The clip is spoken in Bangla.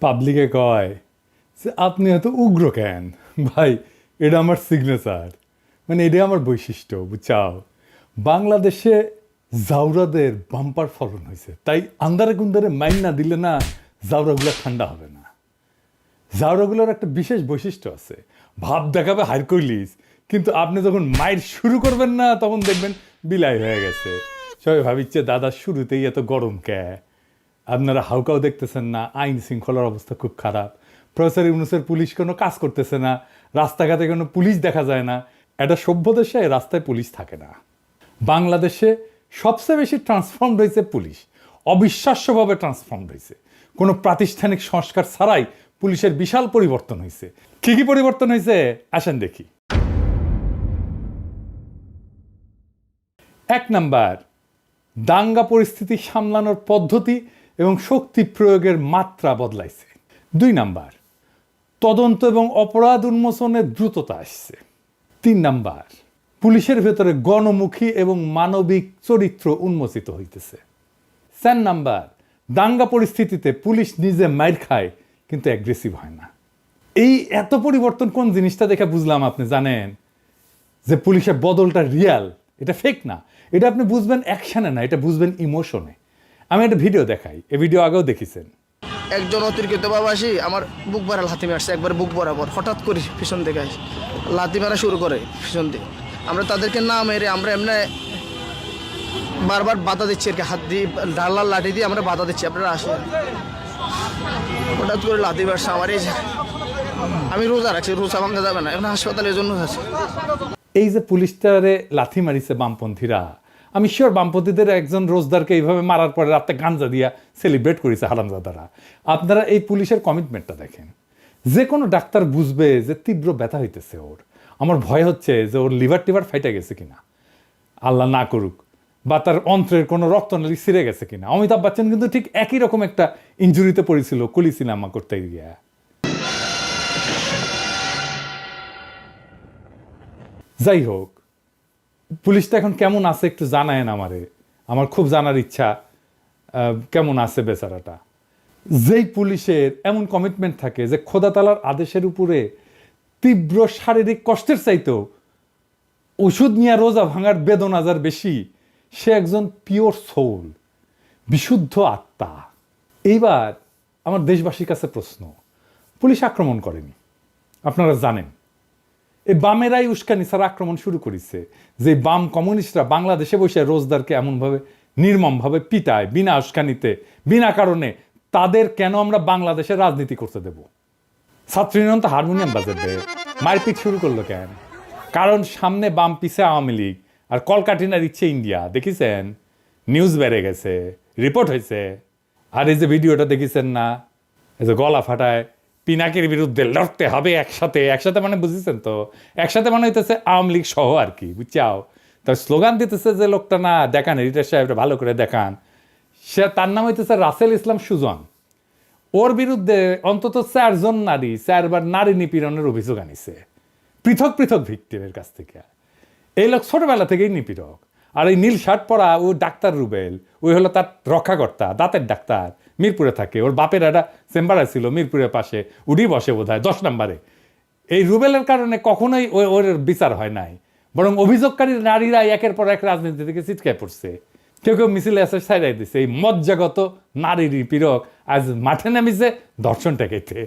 পাবলিকে কয় যে আপনি এত উগ্র কেন? ভাই, এটা আমার সিগনেচার মানে এটা আমার বৈশিষ্ট্য, বুঝছাও? বাংলাদেশে জাউরাদের বাম্পার ফলন হয়েছে। তাই আন্দারে কুন্দারে মাইন না দিলে না জাউরাগুলো ঠান্ডা হবে না। জাউরাগুলোর একটা বিশেষ বৈশিষ্ট্য আছে। ভাব দেখাবে হারকুলিস কিন্তু আপনি যখন মাইর শুরু করবেন না, তখন দেখবেন বিলাই হয়ে গেছে। সবাই ভাবিচ্ছে দাদা শুরুতেই এত গরম কে? আপনারা হাউকাও দেখতেছেন না, আইন শৃঙ্খলার অবস্থা খুব খারাপ। প্রফেসর ইউনুসের পুলিশ কোনো কাজ করতেছে না, রাস্তাঘাটে কোনো পুলিশ দেখা যায় না। একটা সভ্য দেশে রাস্তায় পুলিশ থাকে না। বাংলাদেশে সবচেয়ে বেশি ট্রান্সফর্ম হয়েছে পুলিশ। অবিশ্বাস্যভাবে ট্রান্সফর্ম হয়েছে। কোনো প্রাতিষ্ঠানিক সংস্কার ছাড়াই পুলিশের বিশাল পরিবর্তন হয়েছে। কি কি পরিবর্তন হয়েছে? আসেন দেখি। এক নাম্বার, দাঙ্গা পরিস্থিতি সামলানোর পদ্ধতি এবং শক্তি প্রয়োগের মাত্রা বদলাইছে। দুই নাম্বার, তদন্ত এবং অপরাধ উন্মোচনের দ্রুততা আসছে। তিন নাম্বার, পুলিশের ভেতরে গণমুখী এবং মানবিক চরিত্র উন্মোচিত হইতেছে। চার নাম্বার, দাঙ্গা পরিস্থিতিতে পুলিশ নিজে মাইর খায়, কিন্তু অ্যাগ্রেসিভ হয় না। এই এত পরিবর্তন কোন জিনিসটা দেখে বুঝলাম আপনি জানেন? যে পুলিশের বদলটা রিয়াল এটা ফেক না। এটা আপনি বুঝবেন অ্যাকশানে না, এটা বুঝবেন ইমোশনে আমি একটা ভিডিও দেখাই। এই ভিডিও আগেও দেখেছেন। একজন অতিরিক্ত বাবাসী আমার বুক ভরা লাথি মারছে একবার বুক বরাবর। হঠাৎ করে পিছন থেকে আসে। লাথি মারা শুরু করে পিছন দিয়ে আমরা তাদেরকে না মেরে আমরা এমনি বারবার বাধা দিচ্ছি আর কি হাত দিয়ে ডালার লাঠি দিয়ে আমরা বাধা দিচ্ছি। আপনারা আসেন। হঠাৎ করে লাথি মারছে আমার এই আমি রোজা রাখছি রোজা ভাঙা যাবে না। এখন হাসপাতালের জন্য আছে। এই যে পুলিশটারে লাথি মারিছে বামপন্থীরা আমি শিওর বামপন্থীদের একজন রোজদারকে এইভাবে মারার পরে রাতে গাঞ্জা দিয়া সেলিব্রেট করেছে হারামজাদারা। আপনারা এই পুলিশের কমিটমেন্টটা দেখেন। যে কোনো ডাক্তার বুঝবে যে তীব্র ব্যথা হইতেছে ওর। আমার ভয় হচ্ছে যে ওর লিভার টিভার ফাইটে গেছে কিনা। আল্লাহ না করুক। বা তার অন্ত্রের কোনো রক্তনালী ছিঁড়ে গেছে কিনা। অমিতাভ বচ্চন কিন্তু ঠিক একই রকম একটা ইঞ্জুরিতে পড়েছিল, কলি সিনেমা করতে গিয়া। যাই হোক পুলিশটা এখন কেমন আছে একটু জানায়েন আমারে। আমার খুব জানার ইচ্ছা কেমন আছে বেচারাটা। যেই পুলিশের এমন কমিটমেন্ট থাকে যে খোদাতালার আদেশের উপরে তীব্র শারীরিক কষ্টের চাইতেও ওষুধ নিয়ে রোজা ভাঙার বেদনা যার বেশি, সে একজন পিওর সোল বিশুদ্ধ আত্মা। এইবার আমার দেশবাসীর কাছে প্রশ্ন, পুলিশ আক্রমণ করেনি, আপনারা জানেন। এই বামেরাই উস্কানি ছাড়া আক্রমণ শুরু করেছে। যে বাম কমিউনিস্টরা বাংলাদেশে বসে রোজদারকে এমনভাবে নির্মমভাবে পিটায়, বিনা উস্কানিতে, বিনা কারণে, তাদের কেন আমরা বাংলাদেশে রাজনীতি করতে দেব? ছাত্রীনন তো হারমোনিয়াম বাজাবে। মারপিট শুরু করল কেন? কারণ সামনে বাম পিছে আওয়ামী লীগ আর কলকাঠিনার ইচ্ছে ইন্ডিয়া। দেখিছেন? নিউজ বেড়ে গেছে, রিপোর্ট হয়েছে। আর এই যে ভিডিওটা দেখিছেন না? এই যে গলা ফাটায় পিনাকের বিরুদ্ধে লড়তে হবে একসাথে। একসাথে মানে বুঝেছেন তো? একসাথে মানে হইতেছে আওয়ামী লীগ সহ আর কি, বুঝছাও? তার স্লোগান দিতেছে যে লোকটা না, দেখান রিটার সাহেবটা ভালো করে দেখান। সে, তার নাম হইতেছে রাসেল ইসলাম সুজন। ওর বিরুদ্ধে অন্তত চারজন নারী, চারবার নারী নিপীড়নের অভিযোগ আনিছে। পৃথক পৃথক ভিক্টিমের কাছ থেকে। এই লোক ছোটবেলা থেকেই নিপীড়ক। আর এই নীল শার্ট পরা ও ডাক্তার রুবেল ওই হলো তার রক্ষাকর্তা, দাঁতের ডাক্তার। মিরপুরে থাকে। ওর বাপের একটা চেম্বার ছিল মিরপুরের পাশে। উডি বসে বোধ হয় দশ নম্বরে। এই রুবেলের কারণে কখনোই ওই ওর বিচার হয় নাই। বরং অভিযোগকারী নারীরা একের পর এক রাজনীতি থেকে ছিটকায় পড়ছে। কেউ কেউ মিছিল এসে সাইডাই দিছে। এই মজ্জাগত নারী নিপীড়ক আজ মাঠে নামিছে দর্শন টেকাইতে